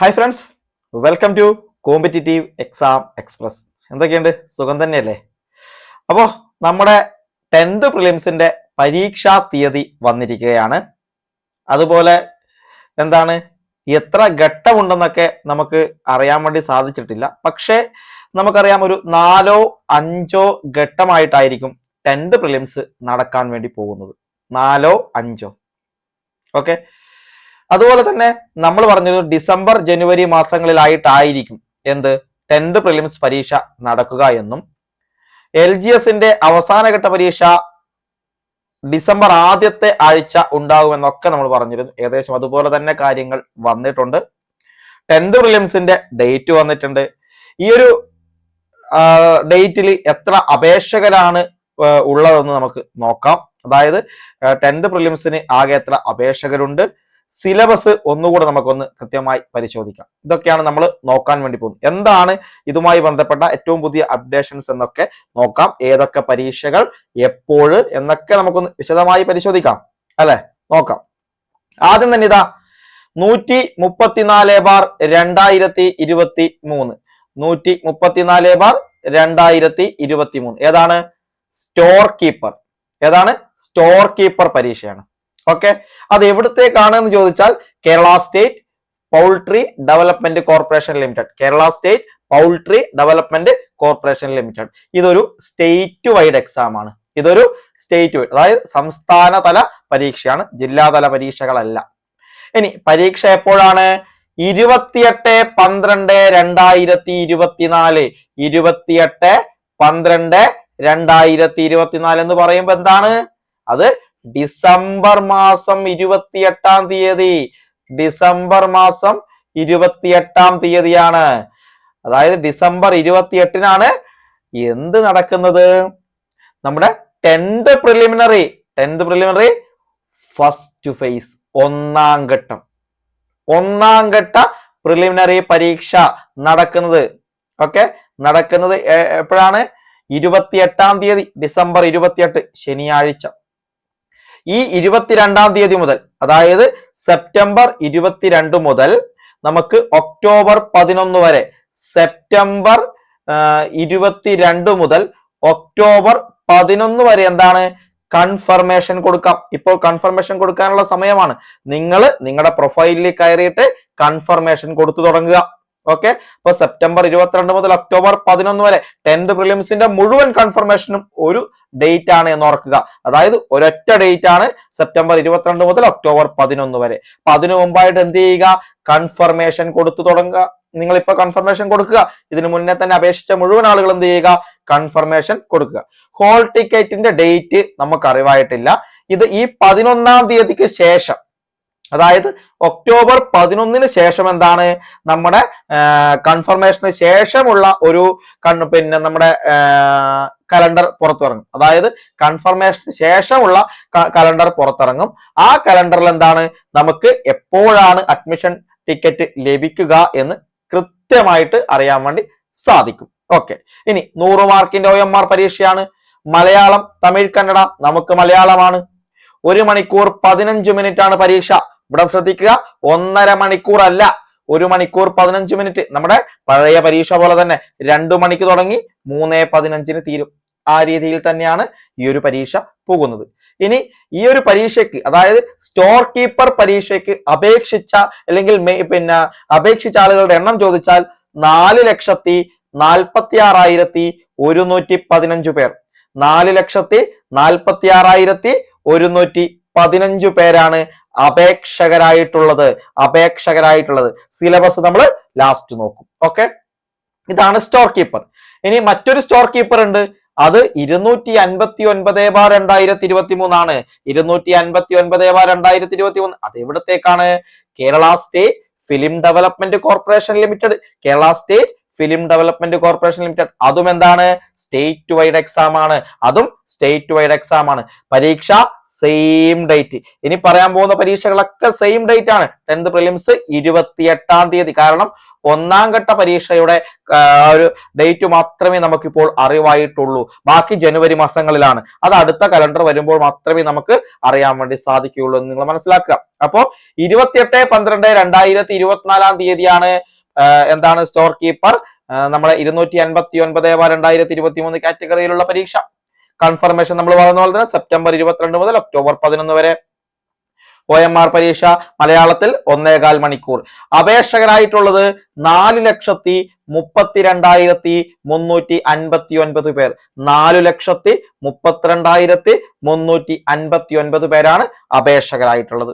Hi friends welcome to competitive exam express എന്തൊക്കെയുണ്ട്? സുഖം തന്നെയല്ലേ? അപ്പോൾ നമ്മുടെ ടെൻത്ത് പ്രിലിംസിന്റെ പരീക്ഷാ തീയതി വന്നിരിക്കുകയാണ്. അതുപോലെ എന്താണ്? എത്ര ഘട്ടമുണ്ടെന്നൊക്കെ നമുക്ക് അറിയാൻ വേണ്ടി സാധിച്ചിട്ടില്ല. പക്ഷേ നമുക്കറിയാം ഒരു നാലോ അഞ്ചോ ഘട്ടമായിട്ടായിരിക്കും ടെൻത്ത് പ്രിലിംസ് നടക്കാൻ വേണ്ടി പോകുന്നത്. നാലോ അഞ്ചോ. ഓക്കെ അതുപോലെ തന്നെ നമ്മൾ പറഞ്ഞത് ഡിസംബർ ജനുവരി മാസങ്ങളിലായിട്ടായിരിക്കും. എന്ത്? ടെൻത്ത് പ്രിലിംസ് പരീക്ഷ നടക്കുക എന്നും. എൽ ജി എസിന്റെ അവസാനഘട്ട പരീക്ഷ ഡിസംബർ ആദ്യത്തെ ആഴ്ച ഉണ്ടാകുമെന്നൊക്കെ നമ്മൾ പറഞ്ഞിരുന്നു. ഏകദേശം അതുപോലെ തന്നെ കാര്യങ്ങൾ വന്നിട്ടുണ്ട്. ടെൻത്ത് പ്രിലിംസിന്റെ ഡേറ്റ് വന്നിട്ടുണ്ട്. ഈ ഒരു ഡേറ്റിൽ എത്ര അപേക്ഷകരാണ് ഉള്ളതെന്ന് നമുക്ക് നോക്കാം. അതായത് ടെൻത്ത് പ്രിലിംസിന് ആകെ എത്ര അപേക്ഷകരുണ്ട്? സിലബസ് ഒന്നുകൂടെ നമുക്കൊന്ന് കൃത്യമായി പരിശോധിക്കാം. ഇതൊക്കെയാണ് നമ്മൾ നോക്കാൻ വേണ്ടി പോകുന്നത്. എന്താണ് ഇതുമായി ബന്ധപ്പെട്ട ഏറ്റവും പുതിയ അപ്ഡേഷൻസ് എന്നൊക്കെ നോക്കാം. ഏതൊക്കെ പരീക്ഷകൾ എപ്പോൾ എന്നൊക്കെ നമുക്കൊന്ന് വിശദമായി പരിശോധിക്കാം. അല്ലെ? നോക്കാം. ആദ്യം തന്നെ ഇതാ നൂറ്റി മുപ്പത്തിനാല് ബാർ രണ്ടായിരത്തി ഇരുപത്തി മൂന്ന് നൂറ്റി മുപ്പത്തിനാല് ബാർ രണ്ടായിരത്തി ഇരുപത്തി മൂന്ന് ഏതാണ്? Store keeper. ഏതാണ്? സ്റ്റോർ കീപ്പർ പരീക്ഷയാണ്. ഓക്കെ? അത് എവിടത്തേക്കാണ് എന്ന് ചോദിച്ചാൽ Kerala state poultry development corporation limited. Kerala state poultry development corporation limited. ഇതൊരു സ്റ്റേറ്റ് വൈഡ് എക്സാം ആണ്. ഇതൊരു സ്റ്റേറ്റ് വൈഡ് അതായത് സംസ്ഥാനതല പരീക്ഷയാണ് ജില്ലാതല പരീക്ഷകളല്ല. ഇനി പരീക്ഷ എപ്പോഴാണ്? ഇരുപത്തിയെട്ട് പന്ത്രണ്ട് രണ്ടായിരത്തി ഇരുപത്തിനാല്. ഇരുപത്തിയെട്ട് പന്ത്രണ്ട് രണ്ടായിരത്തി ഇരുപത്തിനാല് എന്ന് പറയുമ്പോ എന്താണ്? അത് ഡിസംബർ മാസം ഇരുപത്തിയെട്ടാം തീയതി. ഡിസംബർ മാസം ഇരുപത്തിയെട്ടാം തീയതിയാണ്. അതായത് ഡിസംബർ ഇരുപത്തിയെട്ടിനാണ് എന്ത് നടക്കുന്നത്? നമ്മുടെ tenth preliminary tenth preliminary first phase ഒന്നാം ഘട്ടം. ഒന്നാം ഘട്ട പ്രിലിമിനറി പരീക്ഷ നടക്കുന്നത്. ഓക്കെ നടക്കുന്നത് എപ്പോഴാണ്? ഇരുപത്തിയെട്ടാം തീയതി ഡിസംബർ ഇരുപത്തിയെട്ട് ശനിയാഴ്ച. ഈ ഇരുപത്തിരണ്ടാം തീയതി മുതൽ അതായത് സെപ്റ്റംബർ ഇരുപത്തിരണ്ട് മുതൽ നമുക്ക് ഒക്ടോബർ പതിനൊന്ന് വരെ സെപ്റ്റംബർ ഇരുപത്തിരണ്ട് മുതൽ ഒക്ടോബർ പതിനൊന്ന് വരെ എന്താണ്? കൺഫർമേഷൻ കൊടുക്കാം. ഇപ്പോൾ കൺഫർമേഷൻ കൊടുക്കാനുള്ള സമയമാണ്. നിങ്ങൾ നിങ്ങളുടെ പ്രൊഫൈലിൽ കയറിയിട്ട് കൺഫർമേഷൻ കൊടുത്തു തുടങ്ങുക. ഓക്കെ അപ്പൊ സെപ്റ്റംബർ ഇരുപത്തിരണ്ട് മുതൽ ഒക്ടോബർ പതിനൊന്ന് വരെ ടെൻത്ത് പ്രിലിംസിന്റെ മുഴുവൻ കൺഫർമേഷനും ഒരു ഡേറ്റ് ആണ് എന്ന് ഓർക്കുക. അതായത് ഒരൊറ്റ ഡേറ്റ് ആണ് സെപ്റ്റംബർ ഇരുപത്തിരണ്ട് മുതൽ ഒക്ടോബർ പതിനൊന്ന് വരെ. അപ്പൊ അതിനു മുമ്പായിട്ട് എന്ത് ചെയ്യുക? കൺഫർമേഷൻ കൊടുത്തു തുടങ്ങുക. നിങ്ങൾ ഇപ്പൊ കൺഫർമേഷൻ കൊടുക്കുക. ഇതിനു മുന്നേ തന്നെ അപേക്ഷിച്ച മുഴുവൻ ആളുകൾ എന്ത് ചെയ്യുക? കൺഫർമേഷൻ കൊടുക്കുക. ഹോൾ ടിക്കറ്റിന്റെ ഡേറ്റ് നമുക്ക് അറിവായിട്ടില്ല. ഇത് ഈ പതിനൊന്നാം തീയതിക്ക് ശേഷം അതായത് ഒക്ടോബർ പതിനൊന്നിന് ശേഷം എന്താണ്? നമ്മുടെ കൺഫർമേഷന് ശേഷമുള്ള ഒരു പിന്നെ നമ്മുടെ കലണ്ടർ പുറത്തിറങ്ങും. അതായത് കൺഫർമേഷന് ശേഷമുള്ള കലണ്ടർ പുറത്തിറങ്ങും. ആ കലണ്ടറിൽ എന്താണ്? നമുക്ക് എപ്പോഴാണ് അഡ്മിഷൻ ടിക്കറ്റ് ലഭിക്കുക എന്ന് കൃത്യമായിട്ട് അറിയാൻ വേണ്ടി സാധിക്കും. ഓക്കെ ഇനി നൂറ് മാർക്കിന്റെ ഒ എം ആർ പരീക്ഷയാണ്. മലയാളം തമിഴ് കന്നഡ നമുക്ക് മലയാളമാണ്. ഒരു മണിക്കൂർ പതിനഞ്ച് മിനിറ്റ് ആണ് പരീക്ഷ. ഇവിടെ ശ്രദ്ധിക്കുക ഒന്നര മണിക്കൂർ അല്ല ഒരു മണിക്കൂർ പതിനഞ്ച് മിനിറ്റ്. നമ്മുടെ പഴയ പരീക്ഷ പോലെ തന്നെ രണ്ടു മണിക്ക് തുടങ്ങി മൂന്നേ പതിനഞ്ചിന് തീരും. ആ രീതിയിൽ തന്നെയാണ് ഈ ഒരു പരീക്ഷ പോകുന്നത്. ഇനി ഈ ഒരു പരീക്ഷയ്ക്ക് അതായത് സ്റ്റോർ കീപ്പർ പരീക്ഷയ്ക്ക് അപേക്ഷിച്ച അല്ലെങ്കിൽ പിന്നെ അപേക്ഷിച്ച ആളുകളുടെ എണ്ണം ചോദിച്ചാൽ നാല് ലക്ഷത്തി നാൽപ്പത്തി ആറായിരത്തി ഒരുന്നൂറ്റി പതിനഞ്ചു പേർ. നാല് ലക്ഷത്തി നാൽപ്പത്തി ആറായിരത്തി ഒരുന്നൂറ്റി പതിനഞ്ചു പേരാണ് അപേക്ഷകരായിട്ടുള്ളത് അപേക്ഷകരായിട്ടുള്ളത്. സിലബസ് നമ്മൾ ലാസ്റ്റ് നോക്കും. ഓക്കെ ഇതാണ് സ്റ്റോർ കീപ്പർ ഇനി മറ്റൊരു സ്റ്റോർ കീപ്പർ ഉണ്ട്. അത് ഇരുന്നൂറ്റി അൻപത്തി ഒൻപത് ബാർ രണ്ടായിരത്തി ഇരുപത്തി മൂന്നാണ് ഇരുന്നൂറ്റി അൻപത്തി ഒൻപത് ബാർ രണ്ടായിരത്തി ഇരുപത്തി മൂന്ന് അത് എവിടത്തേക്കാണ്? Kerala state film development corporation limited Kerala state film development corporation limited അതും എന്താണ്? സ്റ്റേറ്റ് വൈഡ് എക്സാം ആണ്. അതും സ്റ്റേറ്റ് വൈഡ് എക്സാം ആണ്. പരീക്ഷ സെയിം ഡേറ്റ് ഇനി പറയാൻ പോകുന്ന പരീക്ഷകളൊക്കെ സെയിം ഡേറ്റ് ആണ്. ടെൻത്ത് പ്രിലിംസ് ഇരുപത്തിയെട്ടാം തീയതി. കാരണം ഒന്നാം ഘട്ട പരീക്ഷയുടെ ഒരു ഡേറ്റ് മാത്രമേ നമുക്കിപ്പോൾ അറിവായിട്ടുള്ളൂ. ബാക്കി ജനുവരി മാസങ്ങളിലാണ്. അത് അടുത്ത കലണ്ടർ വരുമ്പോൾ മാത്രമേ നമുക്ക് അറിയാൻ വേണ്ടി സാധിക്കുകയുള്ളൂ എന്ന് നിങ്ങൾ മനസ്സിലാക്കുക. അപ്പോ ഇരുപത്തിയെട്ട് പന്ത്രണ്ട് രണ്ടായിരത്തി ഇരുപത്തിനാലാം തീയതിയാണ് എന്താണ് സ്റ്റോർ കീപ്പർ നമ്മളെ ഇരുന്നൂറ്റി അൻപത്തി ഒൻപത് രണ്ടായിരത്തി ഇരുപത്തി മൂന്ന് കാറ്റഗറിയിലുള്ള പരീക്ഷ. കൺഫർമേഷൻ നമ്മൾ പറയുന്ന പോലെ തന്നെ സെപ്റ്റംബർ ഇരുപത്തിരണ്ട് മുതൽ ഒക്ടോബർ പതിനൊന്ന് വരെ. ഒ എം ആർ പരീക്ഷ മലയാളത്തിൽ ഒന്നേകാൽ മണിക്കൂർ. അപേക്ഷകരായിട്ടുള്ളത് നാല് ലക്ഷത്തി മുപ്പത്തിരണ്ടായിരത്തി മുന്നൂറ്റി അൻപത്തി ഒൻപത് പേർ. നാല് ലക്ഷത്തി മുപ്പത്തിരണ്ടായിരത്തി മുന്നൂറ്റി അൻപത്തി ഒൻപത് പേരാണ് അപേക്ഷകരായിട്ടുള്ളത്.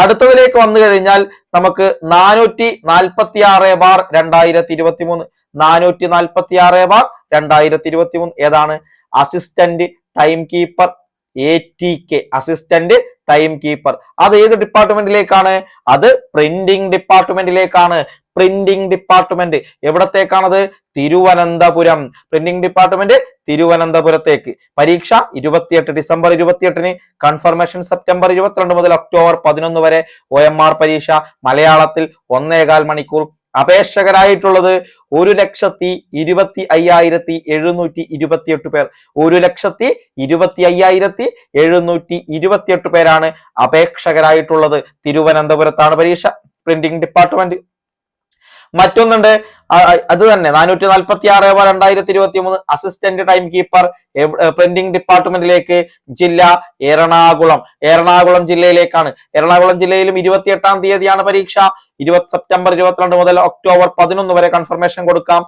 അടുത്തതിലേക്ക് വന്നു കഴിഞ്ഞാൽ നമുക്ക് നാനൂറ്റി നാൽപ്പത്തി ആറ് ബാർ രണ്ടായിരത്തി ഇരുപത്തി മൂന്ന് നാനൂറ്റി നാൽപ്പത്തി ആറ് ബാർ രണ്ടായിരത്തി ഇരുപത്തി മൂന്ന് ഏതാണ്? Assistant time keeper A T K assistant time keeper അത് ഏത് ഡിപ്പാർട്ട്മെന്റിലേക്കാണ് അത് പ്രിന്റിംഗ് ഡിപ്പാർട്ട്മെന്റിലേക്കാണ് പ്രിന്റിംഗ് ഡിപ്പാർട്ട്മെന്റ് എവിടത്തേക്കാണത്? തിരുവനന്തപുരം. പ്രിന്റിംഗ് ഡിപ്പാർട്ട്മെന്റ് തിരുവനന്തപുരത്തേക്ക്. പരീക്ഷ ഇരുപത്തിയെട്ട് ഡിസംബർ ഇരുപത്തിയെട്ടിന് കൺഫർമേഷൻ സെപ്റ്റംബർ ഇരുപത്തിരണ്ട് മുതൽ ഒക്ടോബർ പതിനൊന്ന് വരെ ഒ പരീക്ഷ. മലയാളത്തിൽ ഒന്നേകാൽ മണിക്കൂർ അപേക്ഷകരായിട്ടുള്ളത് ഒരു ലക്ഷത്തി ഇരുപത്തി അയ്യായിരത്തി എഴുന്നൂറ്റി ഇരുപത്തിയെട്ട് പേർ. ഒരു ലക്ഷത്തി ഇരുപത്തി അയ്യായിരത്തി എഴുന്നൂറ്റി ഇരുപത്തിയെട്ട് പേരാണ് അപേക്ഷകരായിട്ടുള്ളത്. തിരുവനന്തപുരത്താണ് പരീക്ഷ. പ്രിന്റിംഗ് ഡിപ്പാർട്ട്മെന്റ് മറ്റൊന്നുണ്ട്. അത് തന്നെ. നാനൂറ്റി നാൽപ്പത്തി ആറ് രണ്ടായിരത്തി ഇരുപത്തി മൂന്ന് അസിസ്റ്റന്റ് ടൈം കീപ്പർ പ്രിന്റിംഗ് ഡിപ്പാർട്ട്മെന്റിലേക്ക് ജില്ല എറണാകുളം. എറണാകുളം ജില്ലയിലേക്കാണ്. എറണാകുളം ജില്ലയിലും ഇരുപത്തിയെട്ടാം തീയതിയാണ് പരീക്ഷ. ഇരുപത് സെപ്റ്റംബർ ഇരുപത്തിരണ്ട് മുതൽ ഒക്ടോബർ പതിനൊന്ന് വരെ കൺഫർമേഷൻ കൊടുക്കാം.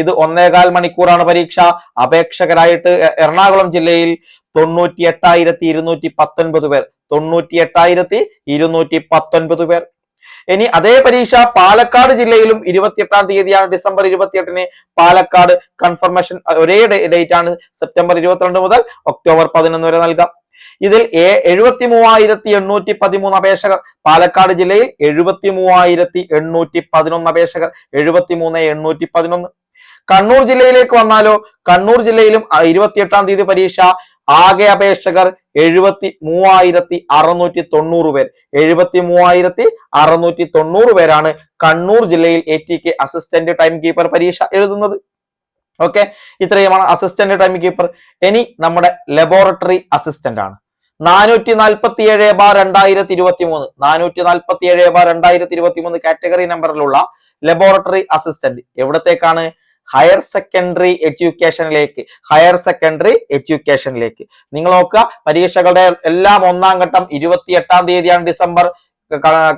ഇത് ഒന്നേകാൽ മണിക്കൂറാണ് പരീക്ഷ. അപേക്ഷകരായിട്ട് എറണാകുളം ജില്ലയിൽ തൊണ്ണൂറ്റി എട്ടായിരത്തി ഇരുന്നൂറ്റി പത്തൊൻപത് പേർ. തൊണ്ണൂറ്റി എട്ടായിരത്തി ഇരുന്നൂറ്റി പത്തൊൻപത് പേർ. ഇനി അതേ പരീക്ഷ പാലക്കാട് ജില്ലയിലും ഇരുപത്തിയെട്ടാം തീയതിയാണ് ഡിസംബർ ഇരുപത്തിയെട്ടിന് പാലക്കാട് കൺഫർമേഷൻ ഒരേ ഡേറ്റ് ആണ് സെപ്റ്റംബർ ഇരുപത്തിരണ്ട് മുതൽ ഒക്ടോബർ പതിനൊന്ന് വരെ നൽകാം. ഇതിൽ എഴുപത്തി മൂവായിരത്തി എണ്ണൂറ്റി പതിമൂന്ന് അപേക്ഷകർ പാലക്കാട് ജില്ലയിൽ എഴുപത്തി മൂവായിരത്തി എണ്ണൂറ്റി പതിനൊന്ന് അപേക്ഷകർ എഴുപത്തി മൂന്ന് എണ്ണൂറ്റി പതിനൊന്ന്. കണ്ണൂർ ജില്ലയിലേക്ക് വന്നാലോ കണ്ണൂർ ജില്ലയിലും ഇരുപത്തിയെട്ടാം തീയതി പരീക്ഷ ആകെ അപേക്ഷകർ എഴുപത്തി മൂവായിരത്തി അറുന്നൂറ്റി തൊണ്ണൂറ് പേർ. എഴുപത്തി മൂവായിരത്തി അറുന്നൂറ്റി തൊണ്ണൂറ് പേരാണ് കണ്ണൂർ ജില്ലയിൽ A T K assistant time keeper പരീക്ഷ എഴുതുന്നത്. ഓക്കെ ഇത്രയുമാണ് അസിസ്റ്റന്റ് ടൈം കീപ്പർ ഇനി നമ്മുടെ ലബോറട്ടറി അസിസ്റ്റന്റ് ആണ്. നാനൂറ്റി നാൽപ്പത്തി ഏഴ് ബാർ രണ്ടായിരത്തി ഇരുപത്തി മൂന്ന് നാനൂറ്റി നാൽപ്പത്തി ഏഴ് ബാർ രണ്ടായിരത്തി ഇരുപത്തി മൂന്ന് കാറ്റഗറി നമ്പറിലുള്ള ലബോറട്ടറി അസിസ്റ്റന്റ് എവിടത്തേക്കാണ്? ഹയർ സെക്കൻഡറി എഡ്യൂക്കേഷനിലേക്ക് ഹയർ സെക്കൻഡറി എഡ്യൂക്കേഷനിലേക്ക് നിങ്ങൾ നോക്കുക പരീക്ഷകളുടെ എല്ലാം ഒന്നാം ഘട്ടം ഇരുപത്തി എട്ടാം തീയതിയാണ് ഡിസംബർ.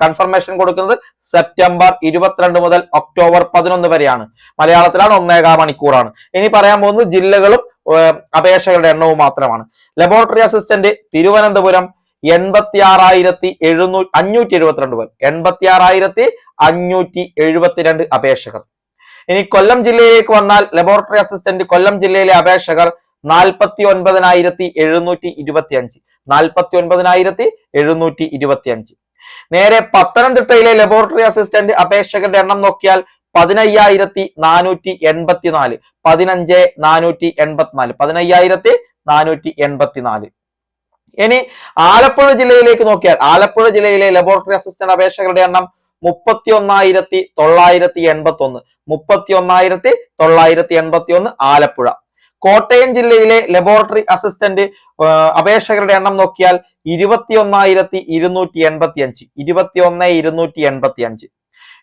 കൺഫർമേഷൻ കൊടുക്കുന്നത് സെപ്റ്റംബർ ഇരുപത്തിരണ്ട് മുതൽ ഒക്ടോബർ പതിനൊന്ന് വരെയാണ്. മലയാളത്തിലാണ് ഒന്നേകാ മണിക്കൂറാണ്. ഇനി പറയാൻ പോകുന്നത് ജില്ലകളും അപേക്ഷകളുടെ എണ്ണവും മാത്രമാണ്. ലബോറട്ടറി അസിസ്റ്റന്റ് തിരുവനന്തപുരം എൺപത്തി ആറായിരത്തി എഴുന്നൂ അഞ്ഞൂറ്റി എഴുപത്തിരണ്ട് പേർ എൺപത്തി ആറായിരത്തി അഞ്ഞൂറ്റി എഴുപത്തിരണ്ട് അപേക്ഷകർ ഇനി കൊല്ലം ജില്ലയിലേക്ക് വന്നാൽ ലബോറട്ടറി അസിസ്റ്റന്റ് കൊല്ലം ജില്ലയിലെ അപേക്ഷകർ നാൽപ്പത്തി ഒൻപതിനായിരത്തി എഴുന്നൂറ്റി ഇരുപത്തി അഞ്ച് നാൽപ്പത്തി ഒൻപതിനായിരത്തി എഴുന്നൂറ്റി ഇരുപത്തി അഞ്ച് നേരെ പത്തനംതിട്ടയിലെ ലബോറട്ടറി അസിസ്റ്റന്റ് അപേക്ഷകരുടെ എണ്ണം നോക്കിയാൽ പതിനയ്യായിരത്തി നാനൂറ്റി എൺപത്തിനാല്. പതിനഞ്ച് നാനൂറ്റി എൺപത്തിനാല്. പതിനയ്യായിരത്തി നാനൂറ്റി എൺപത്തിനാല്. ഇനി ആലപ്പുഴ ജില്ലയിലേക്ക് നോക്കിയാൽ ആലപ്പുഴ ജില്ലയിലെ ലബോറട്ടറി അസിസ്റ്റന്റ് അപേക്ഷകരുടെ എണ്ണം മുപ്പത്തി ഒന്നായിരത്തി തൊള്ളായിരത്തി എൺപത്തി ഒന്ന് മുപ്പത്തി ഒന്നായിരത്തി തൊള്ളായിരത്തി എൺപത്തി ഒന്ന് ആലപ്പുഴ. കോട്ടയം ജില്ലയിലെ ലബോറട്ടറി അസിസ്റ്റന്റ് അപേക്ഷകരുടെ എണ്ണം നോക്കിയാൽ ഇരുപത്തി ഒന്നായിരത്തി ഇരുന്നൂറ്റി എൺപത്തി അഞ്ച് ഇരുപത്തി ഒന്ന് ഇരുന്നൂറ്റി എൺപത്തി അഞ്ച്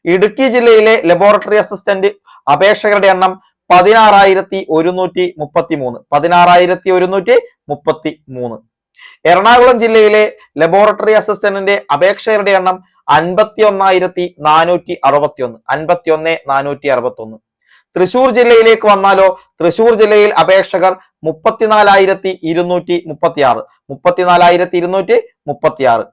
ഇടുക്കി ജില്ലയിലെ ലബോറട്ടറി അസിസ്റ്റന്റ് അപേക്ഷകരുടെ എണ്ണം പതിനാറായിരത്തി ഒരുന്നൂറ്റി മുപ്പത്തി മൂന്ന് പതിനാറായിരത്തി ഒരുന്നൂറ്റി മുപ്പത്തി മൂന്ന് എറണാകുളം ജില്ലയിലെ ലബോറട്ടറി അസിസ്റ്റന്റിന്റെ അപേക്ഷകരുടെ എണ്ണം അൻപത്തി ഒന്നായിരത്തി നാനൂറ്റി അറുപത്തി ഒന്ന് അൻപത്തി ഒന്ന് നാനൂറ്റി അറുപത്തി ഒന്ന് തൃശൂർ ജില്ലയിലേക്ക് വന്നാലോ? തൃശൂർ ജില്ലയിൽ അപേക്ഷകർ മുപ്പത്തിനാലായിരത്തി ഇരുന്നൂറ്റി മുപ്പത്തി ആറ് മുപ്പത്തിനാലായിരത്തി ഇരുന്നൂറ്റി മുപ്പത്തി ആറ്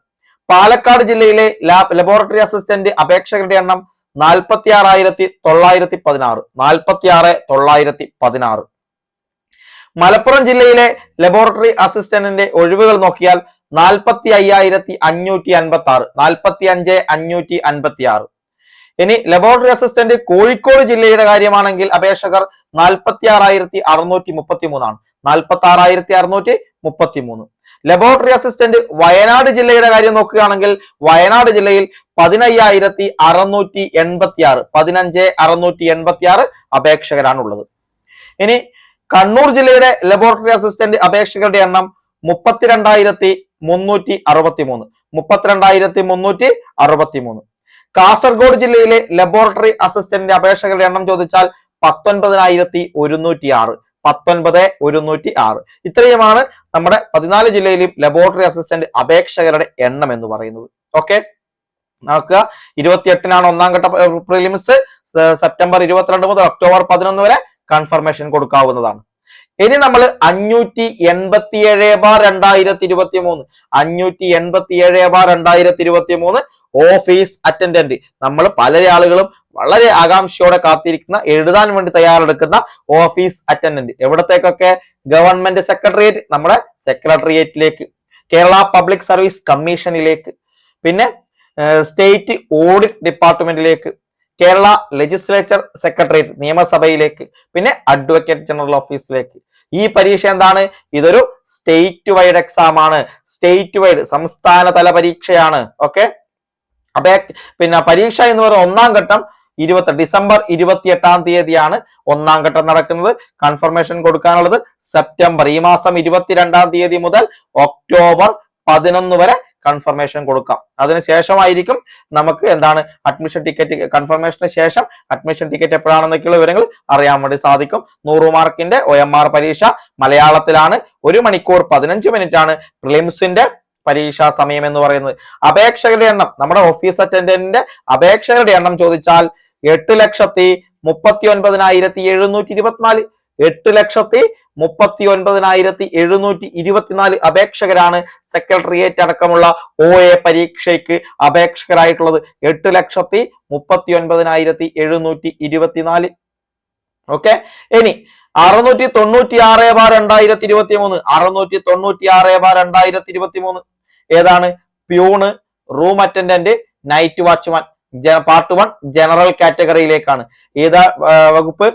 പാലക്കാട് ജില്ലയിലെ ലാബ് ലബോറട്ടറി അസിസ്റ്റന്റ് അപേക്ഷകരുടെ എണ്ണം നാൽപ്പത്തി ആറായിരത്തി തൊള്ളായിരത്തി പതിനാറ് നാൽപ്പത്തി ആറ് തൊള്ളായിരത്തി പതിനാറ് മലപ്പുറം ജില്ലയിലെ ലബോറട്ടറി അസിസ്റ്റന്റിന്റെ ഒഴിവുകൾ നോക്കിയാൽ നാൽപ്പത്തി അയ്യായിരത്തി അഞ്ഞൂറ്റി അൻപത്തി ആറ് നാൽപ്പത്തി അഞ്ച് അഞ്ഞൂറ്റി അൻപത്തി ആറ് ഇനി ലബോറട്ടറി അസിസ്റ്റന്റ് കോഴിക്കോട് ജില്ലയുടെ കാര്യമാണെങ്കിൽ അപേക്ഷകർ നാൽപ്പത്തി ആറായിരത്തി അറുന്നൂറ്റി മുപ്പത്തി മൂന്നാണ് നാൽപ്പത്തി ആറായിരത്തി അറുന്നൂറ്റി മുപ്പത്തി മൂന്ന് ലബോറട്ടറി അസിസ്റ്റന്റ് വയനാട് ജില്ലയുടെ കാര്യം നോക്കുകയാണെങ്കിൽ വയനാട് ജില്ലയിൽ പതിനയ്യായിരത്തി അറുന്നൂറ്റി എൺപത്തി ആറ് പതിനഞ്ച് അറുന്നൂറ്റി എൺപത്തി ആറ് അപേക്ഷകരാണുള്ളത്. ഇനി കണ്ണൂർ ജില്ലയുടെ ലബോറട്ടറി അസിസ്റ്റന്റ് അപേക്ഷകരുടെ എണ്ണം മുപ്പത്തിരണ്ടായിരത്തി മുന്നൂറ്റി അറുപത്തി മൂന്ന് മുപ്പത്തിരണ്ടായിരത്തി മുന്നൂറ്റി അറുപത്തി മൂന്ന് കാസർഗോഡ് ജില്ലയിലെ ലബോറട്ടറി അസിസ്റ്റന്റിന്റെ അപേക്ഷകളുടെ എണ്ണം ചോദിച്ചാൽ പത്തൊൻപതിനായിരത്തി ഒരുന്നൂറ്റി ആറ് പത്തൊൻപത് ഒരുന്നൂറ്റി ആറ് ഇത്രയുമാണ് നമ്മുടെ പതിനാല് ജില്ലയിലും ലബോറട്ടറി അസിസ്റ്റന്റ് അപേക്ഷകരുടെ എണ്ണം എന്ന് പറയുന്നത്. ഓക്കെ നോക്കുക. ഇരുപത്തിയെട്ടിനാണ് ഒന്നാം ഘട്ട പ്രിലിംസ് സെപ്റ്റംബർ ഇരുപത്തിരണ്ട് മുതൽ ഒക്ടോബർ പതിനൊന്ന് വരെ കൺഫർമേഷൻ കൊടുക്കാവുന്നതാണ്. ഇനി നമ്മൾ അഞ്ഞൂറ്റി എൺപത്തി ഏഴ് ബാർ രണ്ടായിരത്തി ഇരുപത്തി മൂന്ന് അഞ്ഞൂറ്റി എൺപത്തി ഏഴ് ബാർ രണ്ടായിരത്തി ഇരുപത്തി മൂന്ന് ഓഫീസ് അറ്റൻഡന്റ്. നമ്മൾ പല ആളുകളും വളരെ ആകാംക്ഷയോടെ കാത്തിരിക്കുന്ന എഴുതാൻ വേണ്ടി തയ്യാറെടുക്കുന്ന ഓഫീസ് അറ്റൻഡന്റ്. എവിടത്തേക്കൊക്കെ? ഗവൺമെന്റ് സെക്രട്ടേറിയറ്റ് നമ്മുടെ സെക്രട്ടേറിയറ്റിലേക്ക്. കേരള പബ്ലിക് സർവീസ് കമ്മീഷനിലേക്ക്. പിന്നെ സ്റ്റേറ്റ് ഓഡിറ്റ് ഡിപ്പാർട്ട്മെന്റിലേക്ക്. കേരള ലെജിസ്ലേച്ചർ സെക്രട്ടേറിയറ്റ് നിയമസഭയിലേക്ക് പിന്നെ അഡ്വക്കേറ്റ് ജനറൽ ഓഫീസിലേക്ക് ഈ പരീക്ഷ എന്താണ്? ഇതൊരു സ്റ്റേറ്റ് വൈഡ് എക്സാം ആണ്. സ്റ്റേറ്റ് വൈഡ് സംസ്ഥാന തല പരീക്ഷയാണ്. ഓക്കെ അപ്പൊ പിന്നെ പരീക്ഷ എന്ന് പറയുന്ന ഒന്നാം ഘട്ടം ഇരുപത്തി ഡിസംബർ ഇരുപത്തി എട്ടാം തീയതിയാണ് ഒന്നാം ഘട്ടം നടക്കുന്നത്. കൺഫർമേഷൻ കൊടുക്കാനുള്ളത് സെപ്റ്റംബർ ഈ മാസം ഇരുപത്തിരണ്ടാം തീയതി മുതൽ ഒക്ടോബർ പതിനൊന്ന് വരെ കൺഫർമേഷൻ കൊടുക്കാം. അതിനുശേഷമായിരിക്കും നമുക്ക് എന്താണ് അഡ്മിഷൻ ടിക്കറ്റ് കൺഫർമേഷന് ശേഷം അഡ്മിഷൻ ടിക്കറ്റ് എപ്പോഴാണെന്നൊക്കെയുള്ള വിവരങ്ങൾ അറിയാൻ വേണ്ടി സാധിക്കും. നൂറ് മാർക്കിന്റെ ഒ എം ആർ പരീക്ഷ മലയാളത്തിലാണ്. ഒരു മണിക്കൂർ പതിനഞ്ച് മിനിറ്റ് ആണ് പ്രിലിംസിന്റെ പരീക്ഷാ സമയം എന്ന് പറയുന്നത്. അപേക്ഷകരുടെ എണ്ണം നമ്മുടെ ഓഫീസ് അറ്റൻഡന്റിന്റെ അപേക്ഷകരുടെ എണ്ണം ചോദിച്ചാൽ എട്ട് ലക്ഷത്തി മുപ്പത്തി ഒൻപതിനായിരത്തി എഴുന്നൂറ്റി ഇരുപത്തിനാല് എട്ട് ലക്ഷത്തി മുപ്പത്തി ഒൻപതിനായിരത്തി എഴുന്നൂറ്റി ഇരുപത്തിനാല് അപേക്ഷകരാണ് സെക്രട്ടേറിയറ്റ് അടക്കമുള്ള ഒ എ പരീക്ഷയ്ക്ക് അപേക്ഷകരായിട്ടുള്ളത്. എട്ട് ലക്ഷത്തി മുപ്പത്തി ഒൻപതിനായിരത്തി എഴുന്നൂറ്റി ഇരുപത്തിനാല്. ഓക്കെ ഇനി അറുന്നൂറ്റി തൊണ്ണൂറ്റി ആറ് ബാർ രണ്ടായിരത്തി ഇരുപത്തി മൂന്ന് അറുന്നൂറ്റി തൊണ്ണൂറ്റി ആറ് ബാർ രണ്ടായിരത്തി ഇരുപത്തി മൂന്ന് ഏതാണ്? Peon room attendant night watchman part one general കാറ്റഗറിയിലേക്കാണ്. ഏതാ വകുപ്പ്?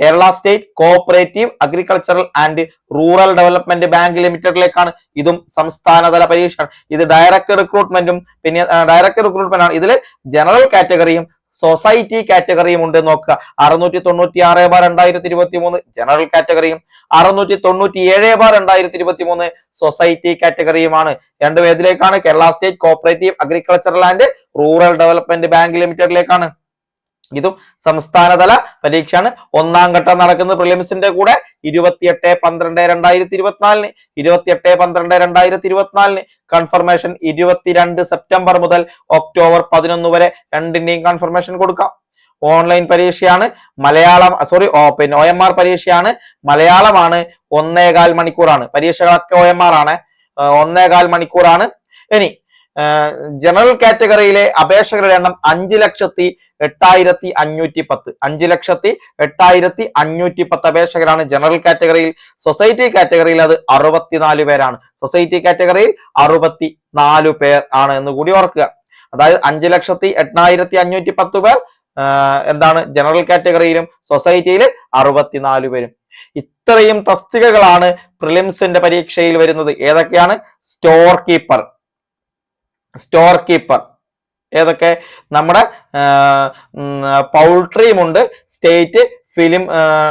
Kerala state cooperative agricultural and rural development bank ലിമിറ്റഡിലേക്കാണ് ഇതും സംസ്ഥാനതല പരീക്ഷ ഇത് ഡയറക്റ്റ് റിക്രൂട്ട്മെന്റും പിന്നെ ഡയറക്റ്റ് റിക്രൂട്ട്മെന്റ് ആണ്. ഇതിൽ ജനറൽ കാറ്റഗറിയും സൊസൈറ്റി കാറ്റഗറിയും ഉണ്ട് നോക്കുക. അറുന്നൂറ്റി തൊണ്ണൂറ്റി ആറ് ബാർ രണ്ടായിരത്തി ഇരുപത്തി മൂന്ന് ജനറൽ കാറ്റഗറിയും അറുന്നൂറ്റി തൊണ്ണൂറ്റി ഏഴ് ബാർ രണ്ടായിരത്തി ഇരുപത്തി മൂന്ന് സൊസൈറ്റി കാറ്റഗറിയുമാണ് രണ്ടും ഏതിലേക്കാണ്? Kerala state cooperative agricultural and rural development bank ലിമിറ്റഡിലേക്കാണ് ഇതും സംസ്ഥാനതല പരീക്ഷയാണ്. ഒന്നാം ഘട്ടം നടക്കുന്ന പ്രിലിംസിന്റെ കൂടെ. ഇരുപത്തിയെട്ട് പന്ത്രണ്ട് രണ്ടായിരത്തി ഇരുപത്തിനാലിന് ഇരുപത്തിയെട്ട് പന്ത്രണ്ട് രണ്ടായിരത്തി ഇരുപത്തിനാലിന് കൺഫർമേഷൻ ഇരുപത്തിരണ്ട് സെപ്റ്റംബർ മുതൽ ഒക്ടോബർ പതിനൊന്ന് വരെ രണ്ടിന്റെയും കൺഫർമേഷൻ കൊടുക്കാം. ഓൺലൈൻ പരീക്ഷയാണ് മലയാളം സോറി പിന്നെ ഒ എം ആർ പരീക്ഷയാണ് മലയാളമാണ് ഒന്നേകാൽ മണിക്കൂറാണ്. പരീക്ഷകളൊക്കെ ഒ എം ആർ ആണ്. ഒന്നേകാൽ മണിക്കൂറാണ്. ഇനി ജനറൽ കാറ്റഗറിയിലെ അപേക്ഷകരുടെ എണ്ണം അഞ്ച് ലക്ഷത്തി എട്ടായിരത്തി അഞ്ഞൂറ്റി പത്ത് അഞ്ച് ലക്ഷത്തി എട്ടായിരത്തി അഞ്ഞൂറ്റി പത്ത് അപേക്ഷകരാണ് ജനറൽ കാറ്റഗറിയിൽ സൊസൈറ്റി കാറ്റഗറിയിൽ അത് അറുപത്തിനാല് പേരാണ്. സൊസൈറ്റി കാറ്റഗറിയിൽ അറുപത്തി നാല് പേർ ആണ് എന്ന് കൂടി ഓർക്കുക. അതായത് അഞ്ച് ലക്ഷത്തി എട്ടായിരത്തി അഞ്ഞൂറ്റി പത്ത് പേർ എന്താണ് ജനറൽ കാറ്റഗറിയിലും സൊസൈറ്റിയിൽ അറുപത്തിനാല് പേരും. ഇത്രയും തസ്തികകളാണ് പ്രിലിംസിന്റെ പരീക്ഷയിൽ വരുന്നത്. ഏതൊക്കെയാണ്? Store keeper. Store keeper. ഏതൊക്കെ? നമ്മുടെ പൗൾട്രിയുമുണ്ട് സ്റ്റേറ്റ് ഫിലിം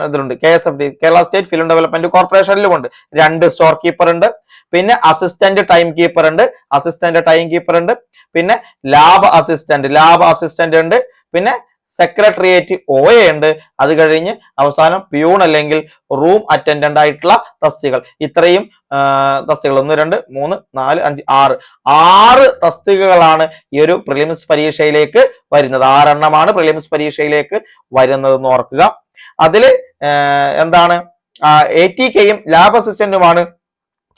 ഇതിലുണ്ട്. K S F D Kerala state film development കോർപ്പറേഷനിലും ഉണ്ട് രണ്ട് സ്റ്റോർ കീപ്പർ ഉണ്ട്. പിന്നെ അസിസ്റ്റന്റ് ടൈം കീപ്പർ ഉണ്ട്. അസിസ്റ്റന്റ് ടൈം കീപ്പർ ഉണ്ട്. പിന്നെ ലാബ് അസിസ്റ്റന്റ് ലാബ് അസിസ്റ്റന്റ് ഉണ്ട്. പിന്നെ സെക്രട്ടേറിയറ്റ് ഒ എ ഉണ്ട്. അത് കഴിഞ്ഞ് അവസാനം പ്യൂൺ അല്ലെങ്കിൽ റൂം അറ്റൻഡന്റ് ആയിട്ടുള്ള തസ്തികൾ ഇത്രയും തസ്തികൾ ഒന്ന് രണ്ട് മൂന്ന് നാല് അഞ്ച് ആറ്. ആറ് തസ്തികകളാണ് ഈ ഒരു പ്രിലിംസ് പരീക്ഷയിലേക്ക് വരുന്നത്. ആറെണ്ണമാണ് പ്രിലിംസ് പരീക്ഷയിലേക്ക് വരുന്നത് എന്ന് ഓർക്കുക അതിൽ എന്താണ്? എ ടി കെയും ലാബ് അസിസ്റ്റന്റുമാണ്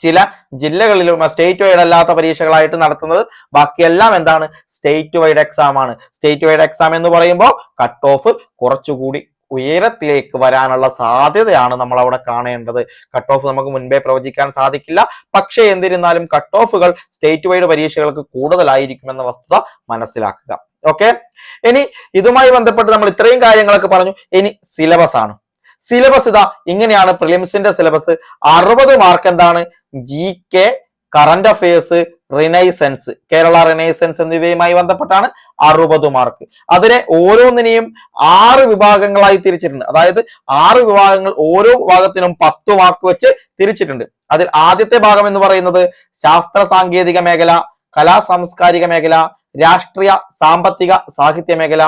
ചില ജില്ലകളിലും സ്റ്റേറ്റ് വൈഡ് അല്ലാത്ത പരീക്ഷകളായിട്ട് നടത്തുന്നത്. ബാക്കിയെല്ലാം എന്താണ്? സ്റ്റേറ്റ് വൈഡ് എക്സാം ആണ്. സ്റ്റേറ്റ് വൈഡ് എക്സാം എന്ന് പറയുമ്പോൾ കട്ട് ഓഫ് കുറച്ചുകൂടി ഉയരത്തിലേക്ക് വരാനുള്ള സാധ്യതയാണ് നമ്മൾ അവിടെ കാണേണ്ടത്. കട്ട് ഓഫ് നമുക്ക് മുൻപേ പ്രവചിക്കാൻ സാധിക്കില്ല. പക്ഷേ എന്നിരുന്നാലും കട്ട് ഓഫുകൾ സ്റ്റേറ്റ് വൈഡ് പരീക്ഷകൾക്ക് കൂടുതലായിരിക്കുമെന്ന വസ്തുത മനസ്സിലാക്കുക. ഓക്കെ ഇനി ഇതുമായി ബന്ധപ്പെട്ട് നമ്മൾ ഇത്രയും കാര്യങ്ങളൊക്കെ പറഞ്ഞു. ഇനി സിലബസ് ആണ്. സിലബസ് ഇതാ ഇങ്ങനെയാണ്. പ്രിലിംസിന്റെ സിലബസ് അറുപത് മാർക്ക് എന്താണ്? G K current affairs renaissance Kerala renaissance എന്നിവയുമായി ബന്ധപ്പെട്ടാണ് അറുപത് മാർക്ക് അതിനെ ഓരോന്നിനെയും ആറ് വിഭാഗങ്ങളായി തിരിച്ചിട്ടുണ്ട്. അതായത് ആറ് വിഭാഗങ്ങൾ ഓരോ വിഭാഗത്തിനും പത്ത് മാർക്ക് വെച്ച് തിരിച്ചിട്ടുണ്ട്. അതിൽ ആദ്യത്തെ ഭാഗം എന്ന് പറയുന്നത് ശാസ്ത്ര സാങ്കേതിക മേഖല കലാ സാംസ്കാരിക മേഖല രാഷ്ട്രീയ സാമ്പത്തിക സാഹിത്യ മേഖല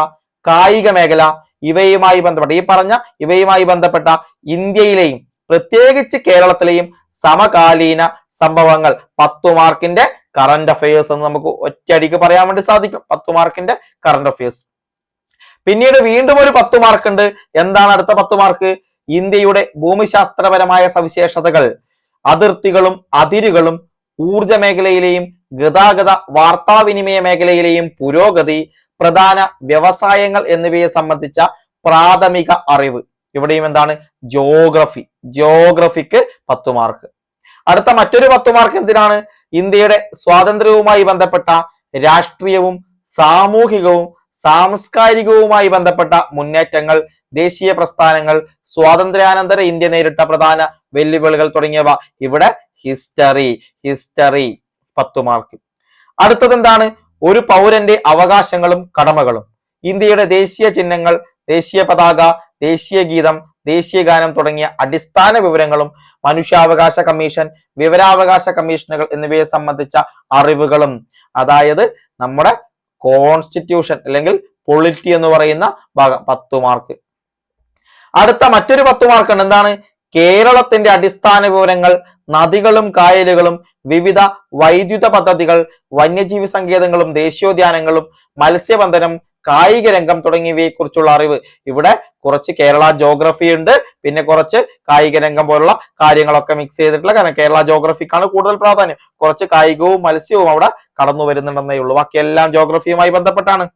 കായിക മേഖല ഇവയുമായി ബന്ധപ്പെട്ട ഈ പറഞ്ഞ ഇവയുമായി ബന്ധപ്പെട്ട ഇന്ത്യയിലെയും പ്രത്യേകിച്ച് കേരളത്തിലെയും സമകാലീന സംഭവങ്ങൾ പത്തു മാർക്കിന്റെ കറന്റ് അഫയേഴ്സ് എന്ന് നമുക്ക് ഒറ്റയടിക്ക് പറയാൻ വേണ്ടി സാധിക്കും. പത്ത് മാർക്കിന്റെ കറന്റ് അഫയേഴ്സ് പിന്നീട് വീണ്ടും ഒരു പത്ത് മാർക്ക് ഉണ്ട്. എന്താണ് അടുത്ത പത്ത് മാർക്ക് ഇന്ത്യയുടെ ഭൂമിശാസ്ത്രപരമായ സവിശേഷതകൾ. അതിർത്തികളും അതിരുകളും ഊർജ മേഖലയിലെയും ഗതാഗത വാർത്താവിനിമയ മേഖലയിലെയും പുരോഗതി പ്രധാന വ്യവസായങ്ങൾ എന്നിവയെ സംബന്ധിച്ച പ്രാഥമിക അറിവ്. ഇവിടെയും എന്താണ്? ജോഗ്രഫി ജോഗ്രഫിക്ക് പത്ത് മാർക്ക് അടുത്ത മറ്റൊരു പത്ത് മാർക്ക് എന്തിനാണ്? ഇന്ത്യയുടെ സ്വാതന്ത്ര്യവുമായി ബന്ധപ്പെട്ട രാഷ്ട്രീയവും സാമൂഹികവും സാംസ്കാരികവുമായി ബന്ധപ്പെട്ട മുന്നേറ്റങ്ങൾ ദേശീയ പ്രസ്ഥാനങ്ങൾ സ്വാതന്ത്ര്യാനന്തര ഇന്ത്യ നേരിട്ട പ്രധാന വെല്ലുവിളികൾ തുടങ്ങിയവ ഇവിടെ ഹിസ്റ്ററി ഹിസ്റ്ററി പത്തു മാർക്ക് അടുത്തത് എന്താണ് ഒരു പൗരന്റെ അവകാശങ്ങളും കടമകളും. ഇന്ത്യയുടെ ദേശീയ ചിഹ്നങ്ങൾ ദേശീയ പതാക ദേശീയ ഗീതം ദേശീയ ഗാനം തുടങ്ങിയ അടിസ്ഥാന വിവരങ്ങളും മനുഷ്യാവകാശ കമ്മീഷൻ വിവരാവകാശ കമ്മീഷനുകൾ എന്നിവയെ സംബന്ധിച്ച അറിവുകളും അതായത് നമ്മുടെ കോൺസ്റ്റിറ്റ്യൂഷൻ അല്ലെങ്കിൽ പൊളിറ്റി എന്ന് പറയുന്ന ഭാഗം പത്ത് മാർക്ക്. അടുത്ത മറ്റൊരു പത്ത് മാർക്ക് ഉണ്ട് എന്താണ്? കേരളത്തിന്റെ അടിസ്ഥാന വിവരങ്ങൾ നദികളും കായലുകളും വിവിധ വൈദ്യുത പദ്ധതികൾ വന്യജീവി സങ്കേതങ്ങളും ദേശീയോദ്യാനങ്ങളും മത്സ്യബന്ധനം കായിക രംഗം തുടങ്ങിയവയെ കുറിച്ചുള്ള അറിവ്. ഇവിടെ കുറച്ച് കേരള ജോഗ്രഫി ഉണ്ട്. പിന്നെ കുറച്ച് കായിക രംഗം പോലുള്ള കാര്യങ്ങളൊക്കെ മിക്സ് ചെയ്തിട്ടുള്ള കാരണം കേരള ജോഗ്രഫിക്കാണ് കൂടുതൽ പ്രാധാന്യം. കുറച്ച് കായികവും മത്സ്യവും അവിടെ കടന്നു വരുന്നുണ്ടെന്നേ ഉള്ളൂ. ബാക്കിയെല്ലാം ജോഗ്രഫിയുമായി ബന്ധപ്പെട്ടാണ്.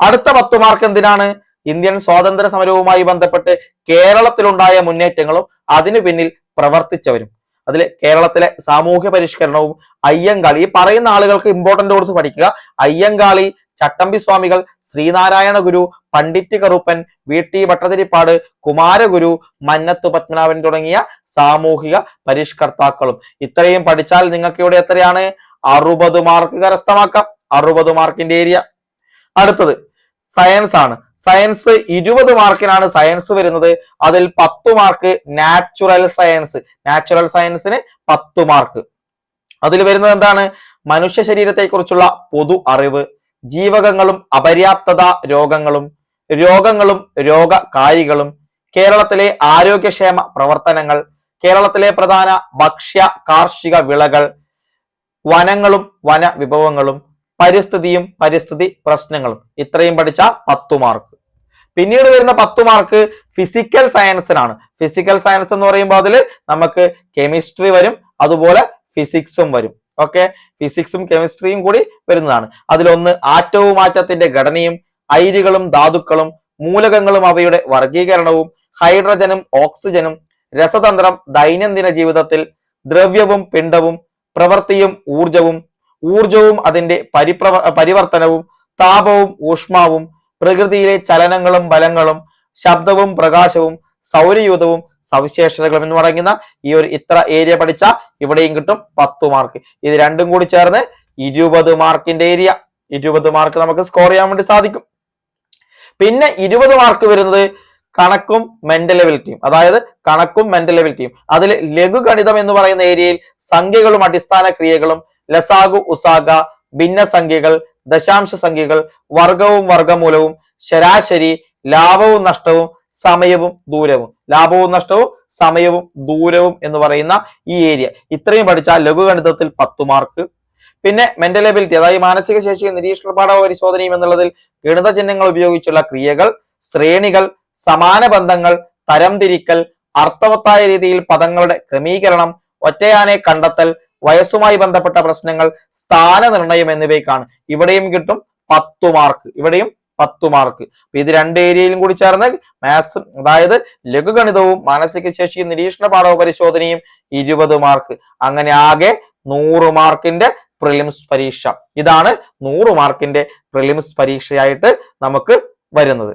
അടുത്ത പത്ത് മാർക്ക് എന്തിനാണ്? ഇന്ത്യൻ സ്വാതന്ത്ര്യ സമരവുമായി ബന്ധപ്പെട്ട് കേരളത്തിലുണ്ടായ മുന്നേറ്റങ്ങളും അതിനു പിന്നിൽ പ്രവർത്തിച്ചവരും. അതിൽ കേരളത്തിലെ സാമൂഹ്യ പരിഷ്കരണവും അയ്യങ്കാളി ഈ പറയുന്ന ആളുകൾക്ക് ഇമ്പോർട്ടന്റ് കൊടുത്ത് പഠിക്കുക. അയ്യങ്കാളി ചട്ടമ്പി സ്വാമികൾ ശ്രീനാരായണ ഗുരു പണ്ഡിറ്റ് കറുപ്പൻ വി. ടി. ഭട്ടതിരിപ്പാട് കുമാരഗുരു മന്നത്ത് പത്മനാഭൻ തുടങ്ങിയ സാമൂഹിക പരിഷ്കർത്താക്കളും. ഇത്രയും പഠിച്ചാൽ നിങ്ങൾക്ക് ഇവിടെ എത്രയാണ്? അറുപത് മാർക്ക് കരസ്ഥമാക്കാം. അറുപത് മാർക്കിന്റെ ഏരിയ അടുത്തത് സയൻസ് ആണ്. സയൻസ് ഇരുപത് മാർക്കിനാണ് സയൻസ് വരുന്നത്. അതിൽ പത്ത് മാർക്ക് നാച്ചുറൽ സയൻസ് നാച്ചുറൽ സയൻസിന് പത്ത് മാർക്ക് അതിൽ വരുന്നത് എന്താണ്? മനുഷ്യ ശരീരത്തെക്കുറിച്ചുള്ള പൊതു അറിവ്. ജീവകങ്ങളും അപര്യാപ്തത രോഗങ്ങളും രോഗങ്ങളും രോഗകാരികളും കേരളത്തിലെ ആരോഗ്യക്ഷേമ പ്രവർത്തനങ്ങൾ കേരളത്തിലെ പ്രധാന ഭക്ഷ്യ കാർഷിക വിളകൾ വനങ്ങളും വന വിഭവങ്ങളും പരിസ്ഥിതിയും പരിസ്ഥിതി പ്രശ്നങ്ങളും. ഇത്രയും പഠിച്ച പത്തു മാർക്ക്. പിന്നീട് വരുന്ന പത്തു മാർക്ക് ഫിസിക്കൽ സയൻസിനാണ് ഫിസിക്കൽ സയൻസ് എന്ന് പറയുമ്പോൾ അതിൽ നമുക്ക് കെമിസ്ട്രി വരും അതുപോലെ ഫിസിക്സും വരും. ഓക്കെ? ഫിസിക്സും കെമിസ്ട്രിയും കൂടി വരുന്നതാണ്. അതിലൊന്ന് ആറ്റവും ആറ്റത്തിന്റെ ഘടനയും അയിരുകളും ധാതുക്കളും മൂലകങ്ങളും അവയുടെ വർഗീകരണവും ഹൈഡ്രജനും ഓക്സിജനും രസതന്ത്രം ദൈനംദിന ജീവിതത്തിൽ ദ്രവ്യവും പിണ്ഡവും പ്രവൃത്തിയും ഊർജവും ഊർജവും അതിന്റെ പരിപ്രവ പരിവർത്തനവും താപവും ഊഷ്മാവും പ്രകൃതിയിലെ ചലനങ്ങളും ബലങ്ങളും ശബ്ദവും പ്രകാശവും സൗരയൂഥവും സവിശേഷതകളും എന്ന് പറയുന്ന ഈ ഒരു ഇത്ര ഏരിയ പഠിച്ച ഇവിടെയും കിട്ടും പത്ത് മാർക്ക് ഇത് രണ്ടും കൂടി ചേർന്ന് ഇരുപത് മാർക്കിന്റെ ഏരിയ ഇരുപത് മാർക്ക് നമുക്ക് സ്കോർ ചെയ്യാൻ വേണ്ടി സാധിക്കും. പിന്നെ ഇരുപത് മാർക്ക് വരുന്നത് കണക്കും മെന്റൽ എബിലിറ്റിയും അതായത് കണക്കും മെന്റൽ എബിലിറ്റിയും അതിൽ ലഘുഗണിതം എന്ന് പറയുന്ന ഏരിയയിൽ സംഖ്യകളും അടിസ്ഥാന ക്രിയകളും ലസാഗു ഉസാഗ ഭിന്ന സംഖ്യകൾ ദശാംശ സംഖ്യകൾ വർഗവും വർഗമൂലവും ശരാശരി ലാഭവും നഷ്ടവും സമയവും ദൂരവും. ലാഭവും നഷ്ടവും സമയവും ദൂരവും എന്ന് പറയുന്ന ഈ ഏരിയ ഇത്രയും പഠിച്ചാൽ ലഘുഗണിതത്തിൽ പത്ത് മാർക്ക് പിന്നെ മെന്റൽ എബിലിറ്റി അതായത് മാനസിക ശേഷി നിരീക്ഷണ പാഠ പരിശോധനയും എന്നുള്ളതിൽ ഗണിത ചിഹ്നങ്ങൾ ഉപയോഗിച്ചുള്ള ക്രിയകൾ ശ്രേണികൾ സമാന ബന്ധങ്ങൾ തരംതിരിക്കൽ അർത്ഥവത്തായ രീതിയിൽ പദങ്ങളുടെ ക്രമീകരണം ഒറ്റയാനെ കണ്ടെത്തൽ വയസ്സുമായി ബന്ധപ്പെട്ട പ്രശ്നങ്ങൾ സ്ഥാന നിർണയം എന്നിവയ്ക്കാണ്. ഇവിടെയും കിട്ടും പത്തു മാർക്ക് ഇവിടെയും പത്തു മാർക്ക് അപ്പൊ ഇത് രണ്ട് ഏരിയയിലും കൂടി ചേർന്ന് മാത്സ് അതായത് ലഘുഗണിതവും മാനസിക ശേഷിയും നിരീക്ഷണ പാഠവ പരിശോധനയും ഇരുപത് മാർക്ക് അങ്ങനെ ആകെ നൂറ് മാർക്കിന്റെ പ്രിലിംസ് പരീക്ഷ. ഇതാണ് നൂറ് മാർക്കിന്റെ പ്രിലിംസ് പരീക്ഷയായിട്ട് നമുക്ക് വരുന്നത്.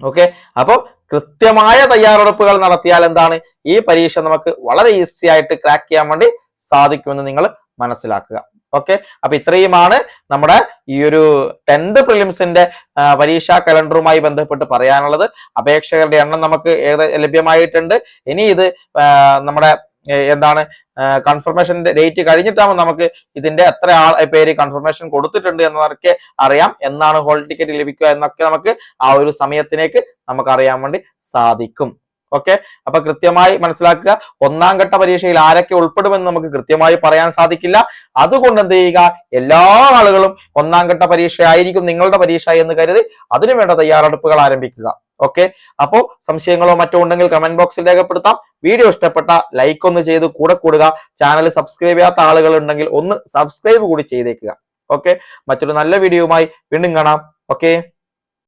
ഓക്കെ അപ്പോൾ കൃത്യമായ തയ്യാറെടുപ്പുകൾ നടത്തിയാൽ എന്താണ്? ഈ പരീക്ഷ നമുക്ക് വളരെ ഈസി ആയിട്ട് ക്രാക്ക് ചെയ്യാൻ വേണ്ടി സാധിക്കുമെന്ന് നിങ്ങൾ മനസ്സിലാക്കുക. ഓക്കെ അപ്പൊ ഇത്രയുമാണ് നമ്മുടെ ഈ ഒരു ടെൻത്ത് പ്രിലിംസിന്റെ പരീക്ഷാ കലണ്ടറുമായി ബന്ധപ്പെട്ട് പറയാനുള്ളത് അപേക്ഷകരുടെ എണ്ണം നമുക്ക് ലഭ്യമായിട്ടുണ്ട്. ഇനി ഇത് നമ്മുടെ എന്താണ് കൺഫർമേഷൻ ഡേറ്റ് കഴിഞ്ഞിട്ടാകുമ്പോൾ നമുക്ക് ഇതിന്റെ എത്ര ആൾ പേര് കൺഫർമേഷൻ കൊടുത്തിട്ടുണ്ട് എന്നതൊക്കെ അറിയാം. എന്നാണ് ഹോൾ ടിക്കറ്റ് ലഭിക്കുക എന്നൊക്കെ നമുക്ക് ആ ഒരു സമയത്തിലേക്ക് നമുക്ക് അറിയാൻ വേണ്ടി സാധിക്കും. ഓക്കെ? അപ്പൊ കൃത്യമായി മനസ്സിലാക്കുക. ഒന്നാം ഘട്ട പരീക്ഷയിൽ ആരൊക്കെ ഉൾപ്പെടുമെന്ന് നമുക്ക് കൃത്യമായി പറയാൻ സാധിക്കില്ല. അതുകൊണ്ട് എന്ത് ചെയ്യുക? എല്ലാ ആളുകളും ഒന്നാം ഘട്ട പരീക്ഷ ആയിരിക്കും നിങ്ങളുടെ പരീക്ഷ എന്ന് കരുതി അതിനുവേണ്ട തയ്യാറെടുപ്പുകൾ ആരംഭിക്കുക. ഓക്കെ? അപ്പോൾ സംശയങ്ങളോ മറ്റോ ഉണ്ടെങ്കിൽ കമന്റ് ബോക്സിൽ രേഖപ്പെടുത്താം. വീഡിയോ ഇഷ്ടപ്പെട്ട ലൈക്ക് ഒന്ന് ചെയ്ത് കൂടെ കൂടുക. ചാനൽ സബ്സ്ക്രൈബ് ചെയ്യാത്ത ആളുകൾ ഉണ്ടെങ്കിൽ ഒന്ന് സബ്സ്ക്രൈബ് കൂടി ചെയ്തേക്കുക. ഓക്കെ? മറ്റൊരു നല്ല വീഡിയോയുമായി വീണ്ടും കാണാം. ഓക്കെ?